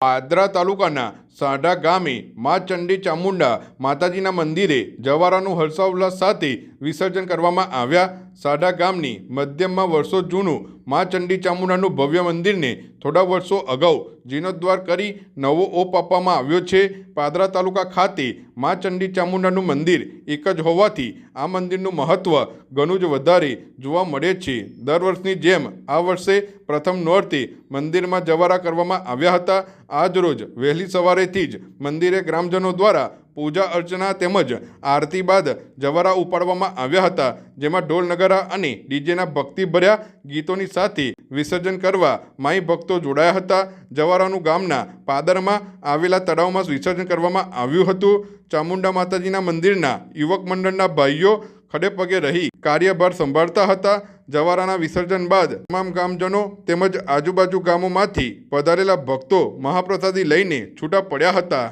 પાદરા તાલુકાના સાઢા ગામે મા ચંડી ચામુંડા માતાજીના મંદિરે જવારાનું હર્ષોલ્લાસ સાથે વિસર્જન કરવામાં આવ્યા. સાઢા ગામની મધ્યમમાં વર્ષો જૂનું મા ચંડી ચામુંડાનું ભવ્ય મંદિરને થોડા વર્ષો અગાઉ જીર્ણોદ્વાર કરી નવો ઓપ આપવામાં આવ્યો છે. પાદરા તાલુકા ખાતે મા ચંડી ચામુંડાનું મંદિર એક જ હોવાથી આ મંદિરનું મહત્ત્વ ઘણું જ વધારે જોવા મળે છે. દર વર્ષની જેમ આ વર્ષે પ્રથમ નોરતે મંદિરમાં જવારા કરવામાં આવ્યા હતા. આજ રોજ વહેલી સવારેથી જ મંદિરે ગ્રામજનો દ્વારા પૂજા અર્ચના તેમજ આરતી બાદ જવારા ઉપાડવામાં આવ્યા હતા, જેમાં ઢોલ નગારા અને ડીજેના ભક્તિભર્યા ગીતોની સાથે વિસર્જન કરવા માઈ ભક્તો જોડાયા હતા. જવારાનું ગામના પાદરમાં આવેલા તળાવમાં વિસર્જન કરવામાં આવ્યું હતું. ચામુંડા માતાજીના મંદિરના યુવક મંડળના ભાઈઓ ખડે પગે રહી કાર્યભાર સંભાળતા હતા. જવારાના વિસર્જન બાદ તમામ ગામજનો તેમજ આજુબાજુ ગામોમાંથી પધારેલા ભક્તો મહાપ્રસાદી લઈને છૂટા પડ્યા હતા.